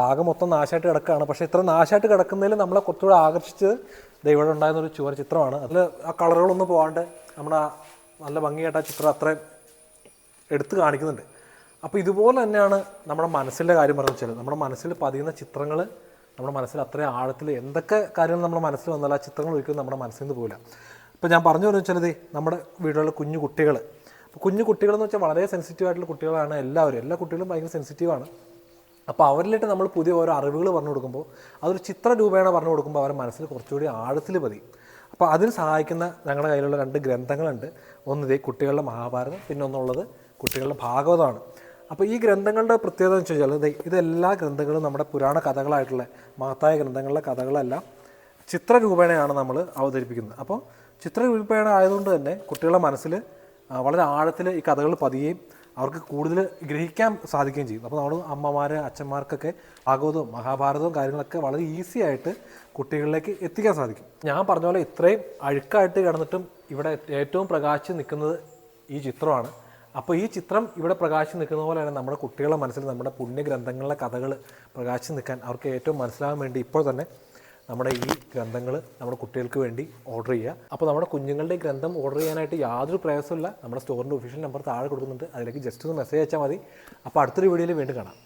ആകെ മൊത്തം നാശമായിട്ട് കിടക്കുകയാണ്. പക്ഷേ ഇത്ര നാശമായിട്ട് കിടക്കുന്നതിൽ നമ്മളെ കുറച്ചുകൂടെ ആകർഷിച്ചത് ദൈവം ഇവിടെ ഉണ്ടായിരുന്ന ഒരു ചുവർ ചിത്രമാണ്. അതിൽ ആ കളറുകളൊന്നും പോകാണ്ട് നമ്മുടെ നല്ല ഭംഗിയായിട്ട് ആ ചിത്രം അത്രയും എടുത്തു കാണിക്കുന്നുണ്ട്. അപ്പോൾ ഇതുപോലെ തന്നെയാണ് നമ്മുടെ മനസ്സിന്റെ കാര്യം പറഞ്ഞു വെച്ചാൽ നമ്മുടെ മനസ്സിൽ പതിയുന്ന ചിത്രങ്ങൾ നമ്മുടെ മനസ്സിൽ അത്രയും ആഴത്തിൽ എന്തൊക്കെ കാര്യങ്ങൾ നമ്മുടെ മനസ്സിൽ വന്നാൽ ആ ചിത്രങ്ങൾ ഒരിക്കലും നമ്മുടെ മനസ്സിൽ നിന്ന് പോകില്ല ഇപ്പോൾ ഞാൻ പറഞ്ഞു പറഞ്ഞു വെച്ചാൽ നമ്മുടെ വീടുകളിൽ കുഞ്ഞു കുട്ടികൾ അപ്പോൾ കുഞ്ഞു കുട്ടികളെന്ന് വെച്ചാൽ വളരെ സെൻസിറ്റീവ് ആയിട്ടുള്ള കുട്ടികളാണ് എല്ലാവരും. എല്ലാ കുട്ടികളും ഭയങ്കര സെൻസിറ്റീവാണ് അപ്പോൾ അവരിലേക്ക് നമ്മൾ പുതിയ ഓരോ അറിവുകൾ പറഞ്ഞു കൊടുക്കുമ്പോൾ അതൊരു ചിത്ര രൂപേണ പറഞ്ഞു കൊടുക്കുമ്പോൾ അവരുടെ മനസ്സിൽ കുറച്ചുകൂടി ആഴത്തിൽ പതിയും അപ്പോൾ അതിന് സഹായിക്കുന്ന ഞങ്ങളുടെ കയ്യിലുള്ള രണ്ട് ഗ്രന്ഥങ്ങളുണ്ട്. ഒന്ന് ഇതേ കുട്ടികളുടെ മഹാഭാരതം പിന്നെ ഒന്നുള്ളത് കുട്ടികളുടെ ഭാഗവതമാണ്. അപ്പോൾ ഈ ഗ്രന്ഥങ്ങളുടെ പ്രത്യേകത എന്ന് വെച്ച് കഴിഞ്ഞാൽ ഇതെല്ലാ ഗ്രന്ഥങ്ങളും നമ്മുടെ പുരാണ കഥകളായിട്ടുള്ള മഹത്തായ ഗ്രന്ഥങ്ങളിലെ കഥകളെല്ലാം ചിത്രരൂപേണയാണ് നമ്മൾ അവതരിപ്പിക്കുന്നത്. അപ്പോൾ ചിത്ര രൂപേണ ആയതുകൊണ്ട് തന്നെ കുട്ടികളുടെ മനസ്സിൽ വളരെ ആഴത്തിൽ ഈ കഥകൾ പതിയുകയും അവർക്ക് കൂടുതൽ ഗ്രഹിക്കാൻ സാധിക്കുകയും ചെയ്യും. അപ്പോൾ നമ്മൾ അമ്മമാർ അച്ഛന്മാർക്കൊക്കെ ഭാഗവതവും മഹാഭാരതവും കാര്യങ്ങളൊക്കെ വളരെ ഈസി ആയിട്ട് കുട്ടികളിലേക്ക് എത്തിക്കാൻ സാധിക്കും. ഞാൻ പറഞ്ഞ പോലെ ഇത്രയും അഴുക്കായിട്ട് കിടന്നിട്ടും ഇവിടെ ഏറ്റവും പ്രകാശിച്ച് നിൽക്കുന്നത് ഈ ചിത്രമാണ്. അപ്പോൾ ഈ ചിത്രം ഇവിടെ പ്രകാശിച്ച് നിൽക്കുന്ന പോലെ തന്നെ നമ്മുടെ കുട്ടികളുടെ മനസ്സിൽ നമ്മുടെ പുണ്യഗ്രന്ഥങ്ങളിലെ കഥകൾ പ്രകാശിച്ച് നിൽക്കാൻ അവർക്ക് ഏറ്റവും മനസ്സിലാകാൻ വേണ്ടി ഇപ്പോൾ തന്നെ നമ്മുടെ ഈ ഗ്രന്ഥങ്ങൾ നമ്മുടെ കുട്ടികൾക്ക് വേണ്ടി ഓർഡർ ചെയ്യുക. അപ്പോൾ നമ്മുടെ കുഞ്ഞുങ്ങളുടെ ഗ്രന്ഥം ഓർഡർ ചെയ്യാനായിട്ട് യാതൊരു പ്രയാസമില്ല നമ്മുടെ സ്റ്റോറിന്റെ ഒഫീഷ്യൽ നമ്പർ താഴെ കൊടുക്കുന്നുണ്ട്. അതിലേക്ക് ജസ്റ്റ് ഒന്ന് മെസ്സേജ് അയച്ചാൽ മതി. അപ്പോൾ അടുത്തൊരു വീഡിയോയിൽ വീണ്ടും കാണാം.